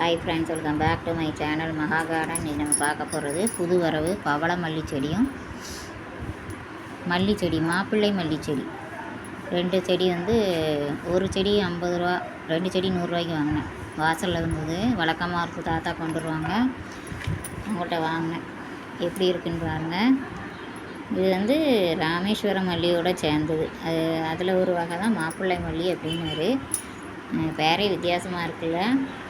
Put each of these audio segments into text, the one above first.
Hi friends welcome back to my channel மகா garden நம்ம பார்க்க போகிறது புது வரவு பவள மல்லி செடியும். மல்லி செடி மாப்பிள்ளை மல்லி செடி. ரெண்டு செடி வந்து ஒரு செடி ஐம்பது ரூபா ரெண்டு செடி நூறுரூவாய்க்கு வாங்கினேன். வாசலில் இருந்தது வழக்கமாக இருக்கும் தாத்தா கொண்டு வருவாங்க. அவங்கள்ட்ட வாங்கினேன். எப்படி இருக்குன்னு பாருங்கள் இது வந்து ராமேஸ்வரம் மல்லியோட சேர்ந்தது. அது அதில் ஒரு வகை தான் மாப்பிள்ளை மல்லி அப்படின்னாரு பேரே வித்தியாசமாக இருக்குல்ல?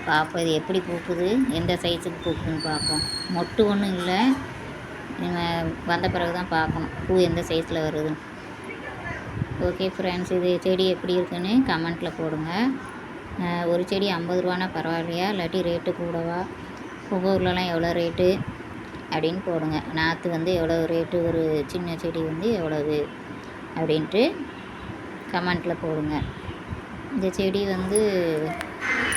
பார்ப்போம் இது எப்படி பூக்குது? எந்த சைஸுக்கு பூக்குதுன்னு பார்ப்போம் மொட்டு ஒன்றும் இல்லை. வந்த பிறகு தான் பார்க்கணும் பூ எந்த சைஸில் வருது? ஓகே ஃப்ரெண்ட்ஸ் இது செடி எப்படி இருக்குன்னு கமெண்ட்டில் போடுங்க. ஒரு செடி ஐம்பது ரூபானா பரவாயில்லையா? இல்லாட்டி ரேட்டு கூடவா? உங்கள் ஊர்லலாம் எவ்வளோ ரேட்டு அப்படின்னு போடுங்க. நாற்று வந்து எவ்வளோ ரேட்டு ஒரு சின்ன செடி வந்து எவ்வளவு? அப்படின்ட்டு கமெண்ட்டில் போடுங்க. இந்த செடி வந்து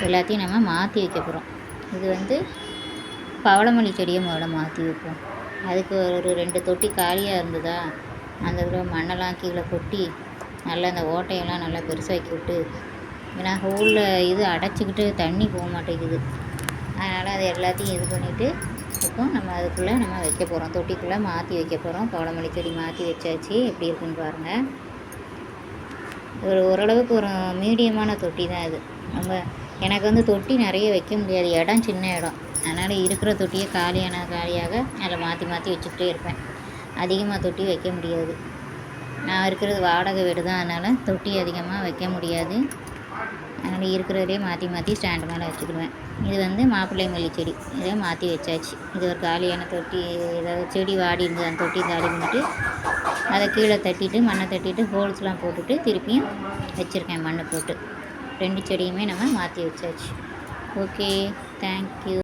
எல்லாத்தையும் நம்ம மாற்றி வைக்க போகிறோம் இது வந்து பவளமல்லி செடியை முதல்ல மாற்றி வைப்போம். அதுக்கு ஒரு ரெண்டு தொட்டி காலியாக இருந்ததா அந்த தடவை மண்ணெல்லாம் கீழே கொட்டி நல்லா அந்த ஓட்டையெல்லாம் நல்லா பெருசாக்கி விட்டு ஏன்னா ஹோலில் இது அடைச்சிக்கிட்டு தண்ணி போக மாட்டேங்குது. அதனால் அது எல்லாத்தையும் இது பண்ணிவிட்டு இப்போ நம்ம அதுக்குள்ளே நம்ம வைக்க போகிறோம் தொட்டிக்குள்ளே மாற்றி வைக்க போகிறோம் பவளமல்லி செடி மாற்றி வச்சாச்சு. எப்படி இருக்குன்னு பாருங்கள் ஒரு ஓரளவுக்கு ஒரு மீடியமான தொட்டி தான் இது நம்ம எனக்கு வந்து தொட்டி நிறைய வைக்க முடியாது. இடம் சின்ன இடம். அதனால் இருக்கிற தொட்டியை காலியான காலியாக அதில் மாற்றி மாற்றி வச்சுக்கிட்டே இருப்பேன். அதிகமாக தொட்டி வைக்க முடியாது. நான் இருக்கிறது வாடகை வீடு தான். அதனால் தொட்டி அதிகமாக வைக்க முடியாது. அதனால் இருக்கிறதே மாற்றி மாற்றி ஸ்டாண்டு மேலே வச்சுக்கிடுவேன். இது வந்து மாப்பிள்ளை மல்லி செடி. இதை மாற்றி வச்சாச்சு. இது ஒரு காலியான தொட்டி. ஏதாவது செடி வாடி இருந்தது அந்த தொட்டி காலி பண்ணிட்டு அதை கீழே தட்டிட்டு மண்ணை தட்டிட்டு ஹோல்ஸ்லாம் போட்டுட்டு திருப்பியும் வச்சுருக்கேன் மண்ணை போட்டு. ரெண்டு செடியுமே நம்ம மாற்றி வச்சாச்சு. Okay thank you